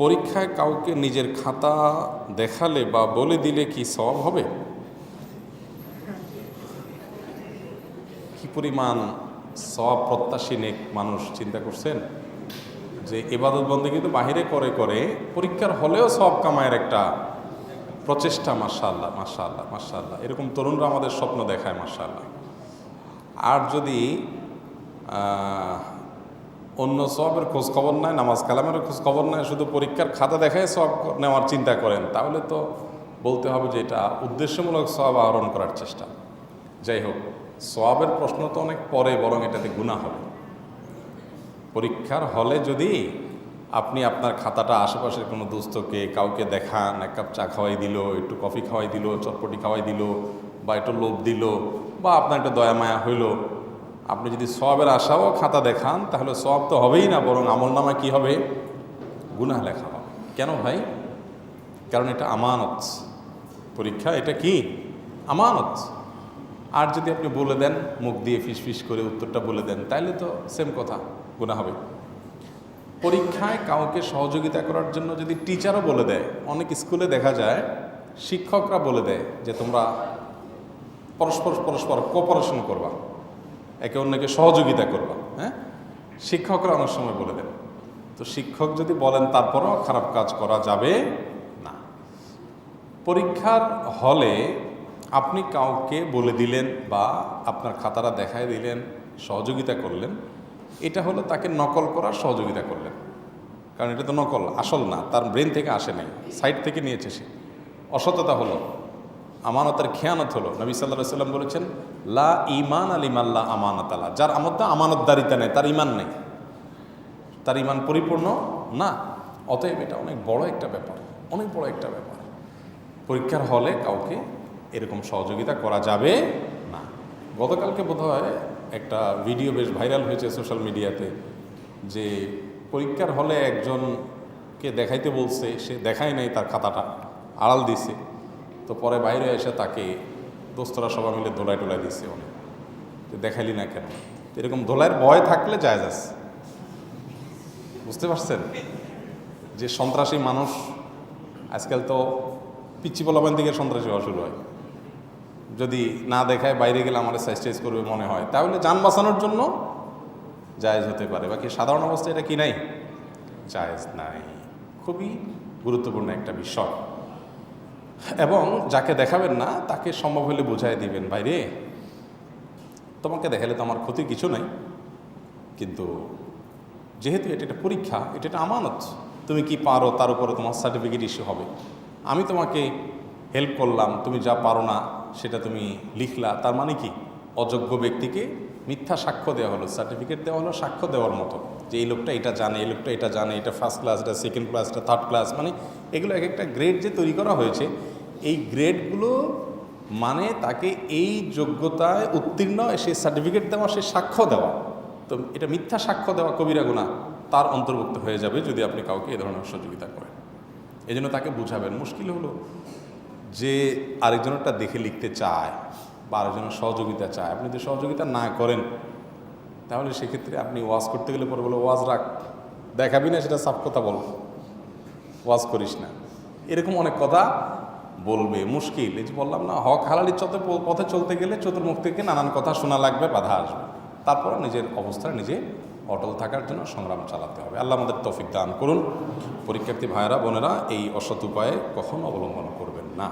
পরীক্ষায় কাউকে নিজের খাতা দেখালে বা বলে দিলে কি সব হবে? কি পরিমাণ সব প্রত্যাশী নেক মানুষ চিন্তা করছেন? যে এবাদত বন্দী কিন্তু বাহিরে করে করে পরীক্ষার হলেও সব কামায়ের একটা প্রচেষ্টা মার্শাল্লাহ মার্শাল্লাহ মার্শাল্লাহ এরকম তরুণরা আমাদের স্বপ্ন দেখায় মার্শাল্লাহ আর যদি অন্য সবের খোঁজ খবর নাই, নামাজ কালামের খোঁজ খবর নাই, শুধু পরীক্ষার খাতা দেখায় সব নেওয়ার চিন্তা করেন। তাহলে তো বলতে হবে যে এটা উদ্দেশ্যমূলক সব আহরণ করার চেষ্টা। যাই হোক সবের প্রশ্ন তো অনেক পরে বরং এটাতে গুণা হবে। পরীক্ষার হলে যদি আপনি আপনার খাতাটা আশেপাশের কোনো দুস্থকে কাউকে দেখান, এক কাপ চা খাওয়াই দিল, একটু কফি খাওয়াই দিল, চটপটি খাওয়াই দিল, বা একটু লোভ দিল, বা আপনার একটা দয়া মায়া হইল আপনি যদি সবের আশাও খাতা দেখান, তাহলে সব তো হবেই না, বরং আমল নামা কী হবে? গুনাহ লেখা হবে। কেন ভাই? কারণ এটা আমানত। পরীক্ষা এটা কি? আমানত। আর যদি আপনি বলে দেন, মুখ দিয়ে ফিস ফিস করে উত্তরটা বলে দেন, তাইলে তো সেম কথা গুণা হবে। পরীক্ষায় কাউকে সহযোগিতা করার জন্য যদি টিচারও বলে দেয়, অনেক স্কুলে দেখা যায়, শিক্ষকরা বলে দেয় যে তোমরা পরস্পর পরস্পর কোপারেশন করবা। একে অন্যকে সহযোগিতা করবা হ্যাঁ? শিক্ষকরা অনেক সময় বলে দেন, তো শিক্ষক যদি বলেন তারপরেও খারাপ কাজ করা যাবে না। পরীক্ষার হলে আপনি কাউকে বলে দিলেন বা আপনার খাতাটা দেখায় দিলেন, সহযোগিতা করলেন, এটা হলো তাকে নকল করার সহযোগিতা করলেন। কারণ এটা তো নকল, আসল না, তার ব্রেন থেকে আসে নাই, সাইড থেকে নিয়েছে সে। অসততা হলো। আমানতের খেয়ানত হলো। নবী সাল্লাহ সাল্লাম বলেছেন, লা ইমান আলিমাল্লা আমানত আল্লাহ। যার আমত্তা আমানতদারিতা নেই, তার ইমান নেই। তার ইমান পরিপূর্ণ না, অতএব এটা অনেক বড় একটা ব্যাপার, অনেক বড় একটা ব্যাপার। পরীক্ষার হলে কাউকে এরকম সহযোগিতা করা যাবে না। গতকালকে বোধহয় একটা ভিডিও বেশ ভাইরাল হয়েছে সোশ্যাল মিডিয়াতে, যে পরীক্ষার হলে একজনকে দেখাইতে বলছে, সে দেখাই নাই তার খাতাটা, আড়াল দিছে। তো পরে বাইরে এসে তাকে দোস্তরা সবাই মিলে দোলাই টোলাই দিছে অনেক তো দেখাইলি না কেন? এরকম দোলাইয়ের ভয় থাকলে যায় আছে। বুঝতে পারছেন? যে সন্ত্রাসী মানুষ, আজকাল তো পিচ্ছি পোলাপান থেকে সন্ত্রাসী হওয়া শুরু হয়। যদি না দেখায় বাইরে গেলে আমার সাইজ করবে মনে হয়। তাহলে যান বাঁচানোর জন্য জায়েজ হতে পারে। বাকি সাধারণ অবস্থায় এটা কি নাই? জায়েজ নাই। খুবই গুরুত্বপূর্ণ একটা বিষয়। এবং যাকে দেখাবেন না, তাকে সম্ভব হলে বোঝাই দিবেন বাইরে তোমাকে দেখালে তো আমার ক্ষতি কিছু নাই। কিন্তু যেহেতু এটা একটা পরীক্ষা, এটা একটা আমানত, তুমি কি পারো তার উপরে তোমার সার্টিফিকেট ইস্যু হবে। আমি তোমাকে হেল্প করলাম, তুমি যা পারো না, সেটা তুমি লিখলা, তার মানে কি? অযোগ্য ব্যক্তিকে মিথ্যা সাক্ষ্য দেওয়া হলো সার্টিফিকেট দেওয়া হলো, সাক্ষ্য দেওয়ার মতো। যে এই লোকটা এটা জানে, এই লোকটা এটা জানে, এটা ফার্স্ট ক্লাস এটা সেকেন্ড ক্লাস এটা থার্ড ক্লাস মানে এগুলো এক একটা গ্রেড যে তৈরি করা হয়েছে, এই গ্রেডগুলো মানে তাকে এই যোগ্যতায় উত্তীর্ণ, সে সার্টিফিকেট দেওয়া, সে সাক্ষ্য দেওয়া। তো এটা মিথ্যা সাক্ষ্য দেওয়া কবিরা গুণা, তার অন্তর্ভুক্ত হয়ে যাবে যদি আপনি কাউকে এ ধরনের সহযোগিতা করেন। এই জন্য তাকে বুঝাবেন। মুশকিল হলো যে আরেকজনেরটা দেখে লিখতে চায় বা আরেকজনের সহযোগিতা চায়। আপনি যদি সহযোগিতা না করেন, তাহলে সেক্ষেত্রে আপনি ওয়াজ করতে গেলে পরে বলো, ওয়াজ রাখ, দেখাবি না সেটা সাফ কথা বল। ওয়াজ করিস না। এরকম অনেক কথা বলবে, মুশকিল। এই যে বললাম না, হক হালালির চতে পথে চলতে গেলে চতুর্মুখ থেকে নানান কথা শোনা লাগবে, বাধা আসবে। তারপর নিজের অবস্থায় নিজে অটল থাকার জন্য সংগ্রাম চালাতে হবে। আল্লাহ আমাদের তফিক দান করুন। পরীক্ষার্থী ভাইয়েরা, বোনেরা, এই অসৎ উপায়ে কখনো অবলম্বন করবেন না।